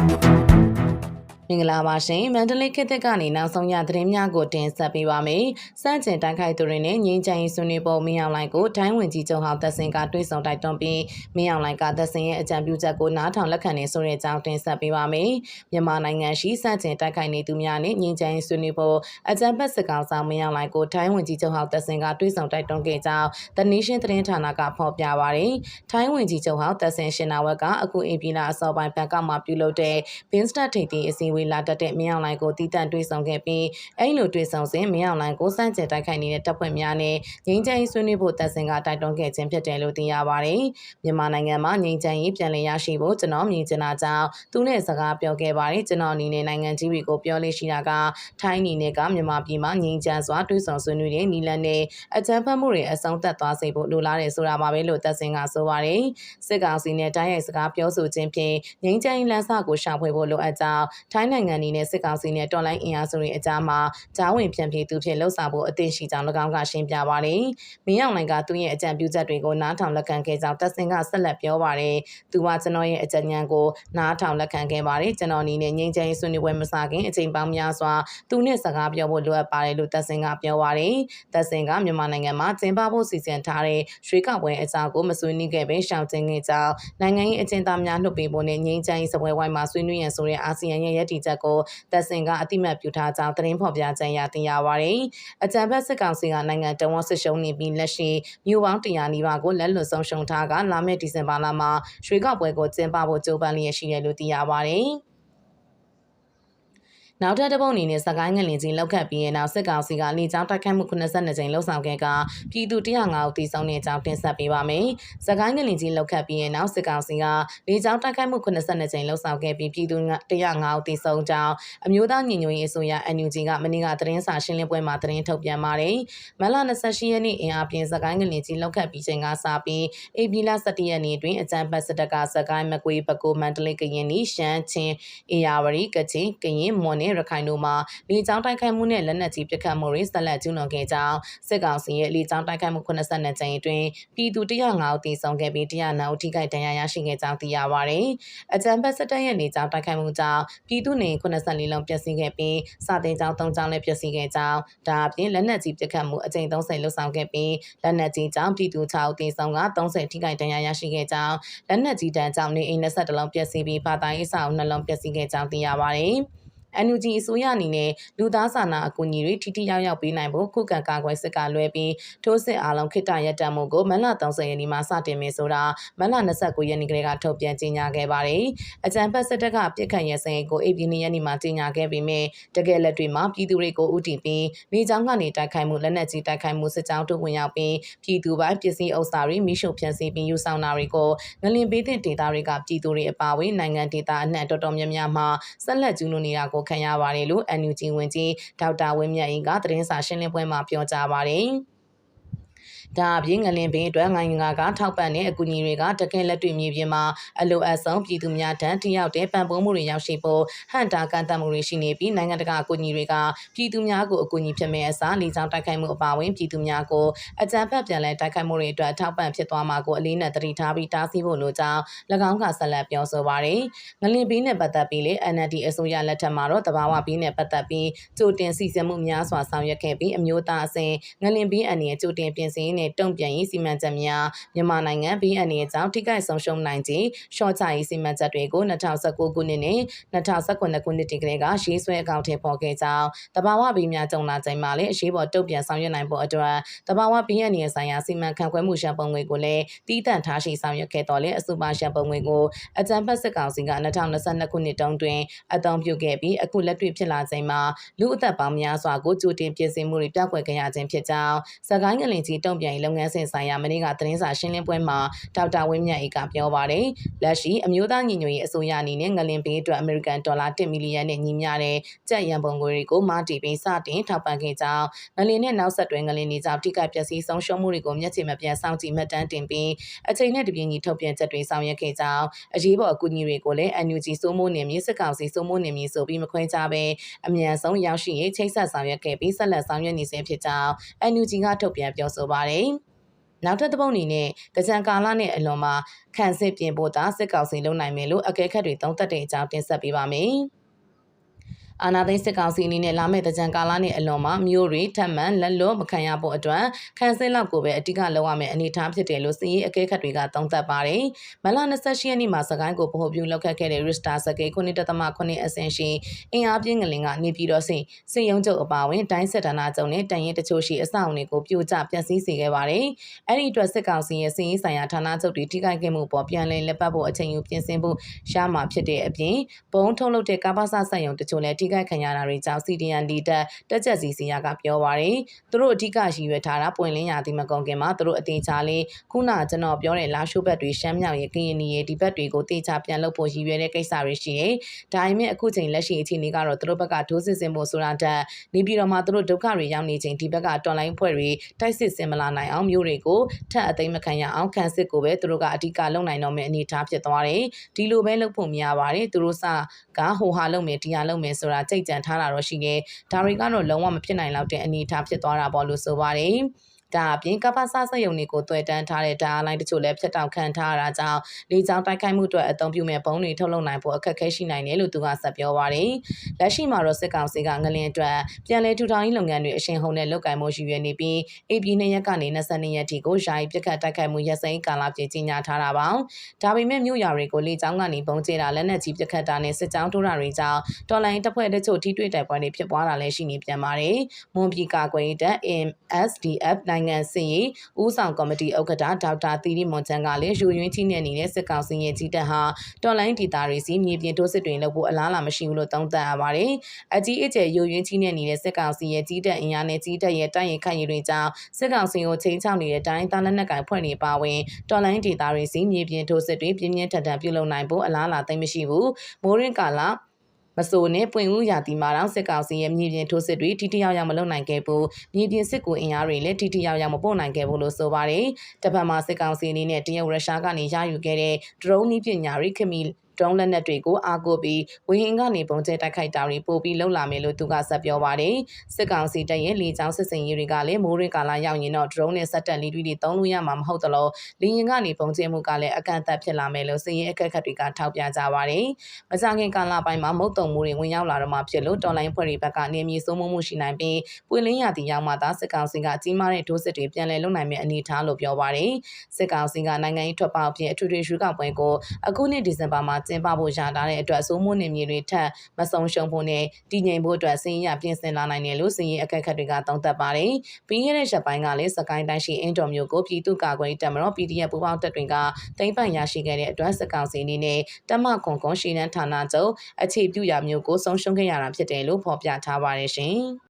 Thank you. မင်္ဂလာပါရှင်မန္တလေးခေတ်သစ်ကနေနောက်ဆုံးရသတင်းများကိုတင်ဆက်ပေးပါမယ်။စန့်ကျင်တိုက်ခိုက်သူတွေနဲ့ငင်းချင်ဆွေးနွေးပုံမင်းအောင်လိုင်ကိုတိုင်းဝင်ကြီးချုပ်ဟောင်းသက်စင်ကတွေးဆောင်တိုက်တွန်းပြီးမင်းအောင်လိုင်ကသက်စင်ရဲ့အကြံပြုချက်ကိုနားထောင်လက်ခံနေဆိုတဲ့အကြောင်းတင်ဆက်ပေးပါမယ်။မြန်မာနိုင်ငံရှိစန့်ကျင်တိုက်ခိုက်နေသူများနဲ့ငင်းချင်ဆွေးနွေးပုံအကြံဖက်စစ်ကောင်ဆောင်မင်းအောင်လိုင်ကိုတိုင်းဝင်ကြီးချုပ်ဟောင်းသက်စင်ကတွေးဆောင်တိုက်တွန်းခဲ့ကြောင်း The Nation သတင်းဌာနကဖော်ပြပါရယ်။တိုင်းဝင်ကြီးချုပ်ဟောင်းသက်စင်ရှင်နာဝက်ကအခုအင်ပီလာအစောပိုင်းဘန်ကောက်မှာပြုလုပ်တဲ့ Binstar ထိပ်သီးအစည်းအဝေးလာတက်တဲ့မင်းအောင်လိုင်ကိုတည်တံ့တွေ့ဆုံခဲ့ပြီးအဲ့လိုတွေ့ဆုံစဉ်မင်းအောင်လိုင်ကိုစန့်ကျင်တိုက်ခိုက်နေတဲ့တပ်ဖွဲ့များနဲ့ငြိမ်းချမ်းရေးဆွေးနွေးဖို့တပ်စင်ကတိုက်တွန်းခဲ့ခြင်းဖြစ်တယ်လို့သိရပါတယ်။မြန်မာနိုင်ငံမှာငြိမ်းချမ်းရေးပြန်လည်ရရှိဖို့ကျွန်တော်မြင်ချင်တာကြောင့်သူနဲ့စကားပြောခဲ့ပါတယ်ကျွန်တော်အနေနဲ့နိုင်ငံကြီးတွေကိုပြောလို့ရှိတာကထိုင်းအနေနဲ့ကမြန်မာပြည်မှာငြိမ်းချမ်းစွာတွေ့ဆုံဆွေးနွေးတဲ့နီလန်နဲ့အကြမ်းဖက်မှုတွေအဆုံးသတ်သွားစေဖို့လိုလားတယ်ဆိုတာပါပဲလို့တပ်စင်ကဆိုပါတယ်။စစ်ကောင်စီနဲ့တိုင်းရိုက်စကားပြောဆိုခြင်းဖြင့်ငြိမ်းချမ်းရေးလမ်းစာကိုရှာဖွေဖို့လိုအပ်ကြောင်းထိုင်းနိုင်ငံအနေနဲ့စစ်ကောင်စီနဲ့တော်လိုင်းအင်အားစုတွေအကြားမှာဂျားဝင်ပြန်ပြေသူဖြင့်လှုပ်ဆောင်ဖို့အသင့်ရှိကြောင်း၎င်းကရှင်းပြပါတယ်။မင်းအောင်လိုင်ကသူ့ရဲ့အကြံပြုချက်တွေကိုနားထောင်လက်ခံခဲ့ကြောင်းတပ်စင်ကဆက်လက်ပြောပါတယ်။သူကကျွန်တော်ရဲ့အကြံဉာဏ်ကိုနားထောင်လက်ခံခဲ့ပါတယ်။ကျွန်တော်အနေနဲ့ငြိမ်းချမ်းရေးဆွေးနွေးပွဲမစခင်အချိန်ပေါင်းများစွာသူနဲ့စကားပြောဖို့လိုအပ်ပါတယ်လို့တပ်စင်ကပြောပါတယ်။တပ်စင်ကမြန်မာနိုင်ငံမှာကျင်းပဖို့စီစဉ်ထားတဲ့ရွေးကောက်ပွဲအကြောင်းကိုမဆွေးနွေးခဲ့ပဲရှောင်ကျဉ်ခဲ့ကြောင်းနိုင်ငံရေးအကျဉ်းသားများနှုတ်ပေးဖို့နဲ့ငြိမ်းချမ်းရေးစပွဲဝိုင်းမှာဆွေးနွေးရန်ဆိုတဲ့အာဆီယံရဲ့ရည်တည်ချက်ကိုတပ်စင်ကအတိမတ်ပြုထားကြောင်းသတင်းဖော်ပြချက်ရသိရပါတယ်။အကြံဖက်စစ်ကောင်စီကနိုင်ငံတော်ဝန်စစ်ရှုံးနေပြီးလက်ရှိမြို့ပေါင်း100နီးပါးကိုလက်လွတ်ဆုံးရှုံးထားကလာမယ့်ဒီဇင်ဘာလမှာရွှေကောက်ပွဲကိုကျင်းပဖို့ကြိုးပမ်းလျက်ရှိတယ်လို့သိရပါတယ်။ နောက်ထပ်တစ်ပုတ်အနေနဲ့စကိုင်းငလင်ကြီးလောက်ခတ်ပြီးနောက်စစ်ကောင်စီကလေကြောင်းတိုက်ခိုက်မှု82ကြိမ်လှုပ်ဆောင်ခဲ့ကပြည်သူ105ဦးသေဆုံးတဲ့အကြောင်းတင်ဆက်ပေးပါမယ်။စကိုင်းငလင်ကြီးလောက်ခတ်ပြီးနောက်စစ်ကောင်စီကလေကြောင်းတိုက်ခိုက်မှု82ကြိမ်လှုပ်ဆောင်ခဲ့ပြီးပြည်သူ105ဦးသေဆုံးကြောင်းအမျိုးသားညီညွတ်ရေးအစိုးရ NUG ကမနေ့ကသတင်းစာရှင်းလင်းပွဲမှာသတင်းထုတ်ပြန်ပါတယ်။မလ28ရက်နေ့အင်အားပြင်းစကိုင်းငလင်ကြီးလောက်ခတ်ပြီးချိန်ကစပြီးအေပီလာ17ရက်နေ့တွင်အကြံဖတ်စစ်တပ်ကစကိုင်းမကွေးပကိုမန္တလေးကရင်နီရှမ်းချင်းအေယာဝရီကချင်ကရင်မွန်နဲ့ရခိုင်တို့မှာလေကြောင်းတိုက်ခိုက်မှုနဲ့လက်နက်ကြီးပစ်ခတ်မှုတွေဆက်လက်ကျူးလွန်ခဲ့ကြောင်းစစ်ကောင်စီရဲ့လေကြောင်းတိုက်ခိုက်မှု82ကြိမ်အတွင်းပြည်သူ105ဦးသေဆုံးခဲ့ပြီး109ဦးထိခိုက်ဒဏ်ရာရရှိခဲ့ကြောင်းသိရပါတယ်။အကြံဖက်စစ်တပ်ရဲ့လေကြောင်းတိုက်ခိုက်မှုကြောင့်ပြည်သူနေ84လုံးပျက်စီးခဲ့ပြီးစာတင်ကျောင်း3ကျောင်းလည်းပျက်စီးခဲ့ကြောင်းဒါအပြင်လက်နက်ကြီးပစ်ခတ်မှုအကြိမ်30လှုပ်ဆောင်ခဲ့ပြီးလက်နက်ကြီးကြောင့်ပြည်သူ6ဦးသေဆုံးက30ထိခိုက်ဒဏ်ရာရရှိခဲ့ကြောင်းလက်နက်ကြီးတန်းကြောင့်နေအိမ်22လုံးပျက်စီးပြီးဘာသာရေးစာအုပ်နှလုံးပျက်စီးခဲ့ကြောင်းသိရပါတယ်။ NUG အစိုးရအနေနဲ့လူသားစာနာအကူအညီတွေထိထိရောက်ရောက်ပေးနိုင်ဖို့ခုခံကာကွယ်စစ်ကလွဲပြီးထိုးစစ်အားလုံးခိတရပ်တံမှုကိုမလ30ရက်နေ့မှာစတင်မယ်ဆိုတာမလ29ရက်နေ့ကလေးကထုတ်ပြန်ကြေညာခဲ့ပါတယ်။အကြံဖက်စစ်တပ်ကပြစ်ခတ်ရစင်ကိုအေပီနီရက်နေ့မှာကြေညာခဲ့ပေမဲ့တကယ်လက်တွေမှာပြည်သူတွေကိုဥတီပြီးနေကြောင်းကနေတိုက်ခိုက်မှုလက်နက်ကြီးတိုက်ခိုက်မှုစစ်ကြောင်းတို့ဝင်ရောက်ပြီးပြည်သူပိုင်းပစ္စည်းဥစ္စာတွေမိရှုဖျက်ဆီးပြီးယူဆောင်တာတွေကိုငလင်ပေးတဲ့ဒေသတွေကပြည်သူတွေအပါအဝင်နိုင်ငံဒေသအနှံ့တော်တော်များများမှာဆက်လက်ကျူးလွန်နေတာကိုခံရပါတယ်လို့ NUG ဝန်ကြီးဒေါက်တာဝင်းမြတ်အင်းကသတင်းစာရှင်းလင်းပွဲမှာပြောကြားပါတယ်။ ဒါအပြင်ငလင်ပင်အတွက်ငိုင်းငါကထောက်ပံ့တဲ့အကူအညီတွေကတကယ်လက်တွေ့မြေပြင်မှာအလိုအပ်ဆုံးပြည်သူများထံထိရောက်တဲ့ပံ့ပိုးမှုတွေရောက်ရှိဖို့ဟန်တာကန်တက်မှုတွေရှိနေပြီးနိုင်ငံတကာအကူအညီတွေကပြည်သူများကိုအကူအညီဖြစ်မဲ့အစားလီဆောင်တိုက်ခိုက်မှုအပါအဝင်ပြည်သူများကိုအကြံဖက်ပြန်လဲတိုက်ခိုက်မှုတွေအတွက်ထောက်ပံ့ဖြစ်သွားမှာကိုအလေးနက်သတိထားပြီးတားဆီးဖို့လိုကြောင်း၎င်းကဆက်လက်ပြောဆိုပါတယ်။ငလင်ပင်နဲ့ပတ်သက်ပြီးလေ NLD အစိုးရလက်ထက်မှာတော့တဘာဝဘီနဲ့ပတ်သက်ပြီးကြိုတင်စီစဉ်မှုများစွာဆောင်ရွက်ခဲ့ပြီးအမျိုးသားအစဉ်ငလင်ပင်အနေနဲ့ကြိုတင်ပြင်ဆင်နဲ့တုံ့ပြန်ရေးစီမံချက်များမြန်မာနိုင်ငံ BNA အကြောင်းထိခိုက်ဆုံးရှုံးနိုင်ခြင်းရှော့ချရေးစီမံချက်တွေကို2019ခုနှစ်နဲ့2019ခုနှစ်တည်းကလေးကရေးဆွဲအကောင့်ထဲပေါ်ခဲ့ကြောင်းတဘာဝဘီများကြုံလာချိန်မှာလည်းအရေးပေါ်တုံ့ပြန်ဆောင်ရွက်နိုင်ဖို့အတွက်တဘာဝ BNA ဆိုင်ရာစီမံခန့်ခွဲမှုရှံပုံငွေကိုလည်းတည်တံ့ထားရှိဆောင်ရွက်ခဲ့တော်လဲအစုပါရှံပုံငွေကိုအကြံဖက်စစ်ကောင်စီက2022ခုနှစ်တုန်းတွင်အသုံးပြုခဲ့ပြီးအခုလက်တွေ့ဖြစ်လာချိန်မှာလူအသက်ပေါင်းများစွာကိုကြိုတင်ပြင်ဆင်မှုတွေပြောက်ွယ်ခဲ့ရခြင်းဖြစ်ကြောင်းစကိုင်းငလင်ကြီးတုံ့ပြန်ရေးလုပ်ငန်းစဉ်ဆိုင်ရာမနေ့ကသတင်းစာရှင်းလင်းပွဲမှာဒေါက်တာဝင်းမြတ်အေးကပြောပါတယ်။လက်ရှိအမျိုးသားညီညွတ်ရေးအစိုးရအနေနဲ့ငလင်ပေးအတွက်အမေရိကန်ဒေါ်လာ1မီလီယံနဲ့ညီမျှတဲ့ကြက်ရန်ပုံငွေတွေကိုမတီပြီးစတင်ထောက်ပံ့ခဲ့ကြောင်းငလင်နဲ့နောက်ဆက်တွဲငလင်တွေကြောင့်ထိခိုက်ပျက်စီးဆုံးရှုံးမှုတွေကိုမျက်ခြေမပြတ်စောင့်ကြည့်မှတ်တမ်းတင်ပြီးအချိန်နဲ့တပြေးညီထုတ်ပြန်ချက်တွေဆောင်ရွက်ခဲ့ကြောင်းအရေးပေါ်အကူအညီတွေကိုလည်း NUG စိုးမိုးနေမြေစစ်ကောင်စီစိုးမိုးနေမြေဆိုပြီးမခွဲခြားပဲအမြန်ဆုံးရောက်ရှိရေးချိတ်ဆက်ဆောင်ရွက်ခဲ့ပြီးဆက်လက်ဆောင်ရွက်နေဆဲဖြစ်ကြောင်း NUG ကထုတ်ပြန်ပြောဆိုပါတယ်။နောက်ထပ်တစ်ပုတ်အနေနဲ့တကြံကာလနဲ့အလွန်မှာခံစစ်ပြင်ဖို့သာစစ်ကောင်စီလုပ်နိုင်မယ်လို့အကဲခတ်တွေသုံးသပ်တဲ့အကြောင်းတင်ဆက်ပေးပါမယ်။ အာနာသိန်းစစ်ကောင်စီအနေနဲ့လာမယ့်တကြံကာလနဲ့အလွန်မှာမျိုးတွေထပ်မံလက်လွတ်မခံရဖို့အတွက်ခန်းစင်းလောက်ကိုပဲအတိကလောက်ရမယ့်အနေအထားဖြစ်တယ်လို့စီးရေးအကဲခတ်တွေကသုံးသပ်ပါတယ်။မလ28ရက်နေ့မှာစကိုင်းကိုဗဟိုပြုလောက်ခတ်ခဲ့တဲ့ Rista စကေ9.8အဆင့်ရှိအင်အားပြင်းငလင်ကနေပြည်တော်စင်စစ်ရုံးချုပ်အပါအဝင်တိုင်းစစ်ဌာနချုပ်နဲ့တန်ရင်တချို့ရှိအဆောက်အုံတွေကိုပြိုကျပျက်စီးစေခဲ့ပါတယ်။အဲ့ဒီအတွက်စစ်ကောင်စီရဲ့စီးရေးဆိုင်ရာဌာနချုပ်တွေထိခိုက်ခဲ့မှုပေါ်ပြန်လည်လက်ပတ်ဖို့အချိန်ယူပြင်ဆင်ဖို့ရမှာဖြစ်တဲ့အပြင်ဘုံထုတ်လုပ်တဲ့ကာဘာဆဆိုင်ရုံတချို့လည်းထိခိုက်ခံရတာတွေကြောင့် CDN လီတက်တက်ချက်စီစီယာကပြောပါရယ်သူတို့အဓိကရည်ရွယ်ထားတာပွင့်လင်းရာသီမကုန်ခင်မှာသူတို့အသေးချာလေးခုနကျွန်တော်ပြောတဲ့လာရှိုးဘက်တွေရှမ်းမြောက်ရဲ့ကရင်နီရဲ့ဒီဘက်တွေကိုတေချာပြန်လုပ်ဖို့ရည်ရွယ်တဲ့ကိစ္စတွေရှိတယ်။ဒါပေမဲ့အခုချိန်လက်ရှိအခြေအနေကတော့သူတို့ဘက်ကဒိုးစစ်စင်ဖို့ဆိုတာတက်နေပြည်တော်မှာသူတို့ဒုက္ခတွေရောက်နေချိန်ဒီဘက်ကတော်လိုင်းဖွဲ့တွေတိုက်စစ်စင်မလာနိုင်အောင်မျိုးတွေကိုထပ်အသိမခံရအောင်ခံစစ်ကိုပဲသူတို့ကအဓိကလုပ်နိုင်တော့မယ့်အနေအထားဖြစ်သွားတယ်။ဒီလိုပဲလုပ်ဖို့များပါတယ်သူတို့စကဟိုဟာလုပ်မယ်ဒီဟာလုပ်မယ်ဆိုတာကြိတ်ကြံထားတာတော့ရှိနေဒါတွေကတော့လုံးဝမဖြစ်နိုင်လောက်တဲ့အနေအထားဖြစ်သွားတာပေါ့လို့ဆိုပါတယ်။ ဒါအပြင်ကပ္ပစစက်ရုံတွေကိုတွေ့တန်းထားတဲ့ဓာတ်လိုင်းတချို့လည်းဖျက်တောက်ခံထားရတာကြောင့်လေကြောင်းတိုက်ခိုက်မှုအတွက်အသုံးပြုမဲ့ပုံတွေထုတ်လုပ်နိုင်ဖို့အခက်အခဲရှိနိုင်တယ်လို့သူကဆက်ပြောပါတယ်။လက်ရှိမှာတော့စစ်ကောင်စီကငလင်အတွက်ပြန်လည်ထူထောင်ရေးလုပ်ငန်းတွေအရှင်ဟုန်နဲ့လုပ်ကိုင်မှုရှိရနေပြီး AP 2ရက်ကနေ22ရက်ထိကိုယာယီပြစ်ခတ်တိုက်ခိုက်မှုရက်စိမ်းကာလပြည့်ကြီးညာထားတာပါ။ဒါပေမဲ့မြို့ရွာတွေကိုလေကြောင်းကနေပုံကျဲတာလက်နက်ကြီးပြစ်ခတ်တာနဲ့စစ်ကြောင်းထိုးတာတွေကြောင့်တော်လိုင်းတပ်ဖွဲ့တချို့ထိတွေ့တိုက်ပွဲတွေဖြစ်ပွားတာလည်းရှိနေပြန်ပါတယ်။မွန်ပြည်ကာကွယ်တပ် MSDF နိုင်ငံစင်ရေးဦးဆောင်ကော်မတီဥက္ကဋ္ဌဒေါက်တာသီရိမွန်ချန်ကလည်းယူရင်းချင်းနဲ့နေတဲ့စစ်ကောင်စီရဲ့ကြီးတပ်ဟာတော်လိုင်းဒေတာတွေစီမြေပြင်ထိုးစစ်တွေလုပ်ဖို့အလားအလာမရှိဘူးလို့သုံးသပ်ရပါတယ်။အကြီးအကျယ်ယူရင်းချင်းနဲ့နေတဲ့စစ်ကောင်စီရဲ့ကြီးတပ်အင်အားနဲ့ကြီးတပ်ရဲ့တိုက်ရင်ခန့်ရည်တွေကြောင့်စစ်ကောင်စီကိုချိန်ချောက်နေတဲ့အတိုင်းတာလက်နက်ကင်ဖွဲ့နေပါဝင်တော်လိုင်းဒေတာတွေစီမြေပြင်ထိုးစစ်တွေပြင်းပြင်းထန်ထန်ပြုလုပ်နိုင်ဖို့အလားအလာသိမရှိဘူး။မိုးရင်းကာလ မဆိုနဲ့ပွင့်ဦးရာသီမှာတော့စစ်ကောင်စီရဲ့မြေပြင်ထိုးစစ်တွေထိထိရောက်ရောက်မလုပ်နိုင်ခဲ့ဘူးမြေပြင်စစ်ကူအင်အားတွေလည်းထိထိရောက်ရောက်မပို့နိုင်ခဲ့ဘူးလို့ဆိုပါတယ်တစ်ဖက်မှာစစ်ကောင်စီအနေနဲ့တရုတ်ရုရှားကနေရယူခဲ့တဲ့ drone နည်းပညာတွေခမီ ဒရုန်းလက်နက်တွေကိုအားကိုးပြီးဝင်းဟင်းကနေပုံကျဲတိုက်ခိုက်တာတွေပိုပြီးလှုပ်လာမယ်လို့သူကဆက်ပြောပါတယ်စစ်ကောင်စီတပ်ရဲ့လေကြောင်းစစ်စင်ရေးတွေကလည်းမိုးရင်းကာလရောက်ရင်တော့ဒရုန်းနဲ့စက်တက်လီတွေတွေသုံးလို့ရမှာမဟုတ်သလိုလေရင်ကနေပုံကျဲမှုကလည်းအကန့်အသတ်ဖြစ်လာမယ်လို့စစ်ရေးအခက်အခဲတွေကထောက်ပြကြပါတယ်မကြခင်ကာလပိုင်းမှာမုတ်တုံမှုတွေဝင်ရောက်လာတော့မှဖြစ်လို့တော်လိုင်းဖွဲ့တွေဘက်ကနေမြေစိုးမိုးမှုရှိနိုင်ပြီးပွင့်လင်းရသည့်ရောက်မှသာစစ်ကောင်စီကကြီးမားတဲ့ဒိုးစစ်တွေပြန်လည်လုပ်နိုင်မယ့်အနေအထားလို့ပြောပါတယ်စစ်ကောင်စီကနိုင်ငံရေးထွက်ပေါက်ပြင်အထွေထွေရွေးကောက်ပွဲကိုအခုနှစ်ဒီဇင်ဘာမှာကျင်းပဖို့ရထားတဲ့အတွက်စိုးမိုးနေမြေတွေထပ်မဆုံးရှုံးဖို့နဲ့တည်ငြိမ်ဖို့အတွက်စင်းရပြင်ဆင်လာနိုင်တယ်လို့စင်းရအခက်အခဲတွေကသုံးသပ်ပါတယ်။ပြီးခဲ့တဲ့ရက်ပိုင်းကလည်းစကိုင်းတိုင်းရှိအင်တော်မျိုးကိုပြည်သူ့ကာကွယ်တပ်မတော် PDF ပူးပေါင်းတပ်တွေကတိမ့်ပန်ရရှိခဲ့တဲ့အတွက်စကောင်စီအနေနဲ့တမကွန်ကွန်ရှီနန်းဌာနချုပ်အခြေပြုရာမျိုးကိုဆုံးရှုံးခဲ့ရတာဖြစ်တယ်လို့ဖော်ပြထားပါတယ်ရှင်။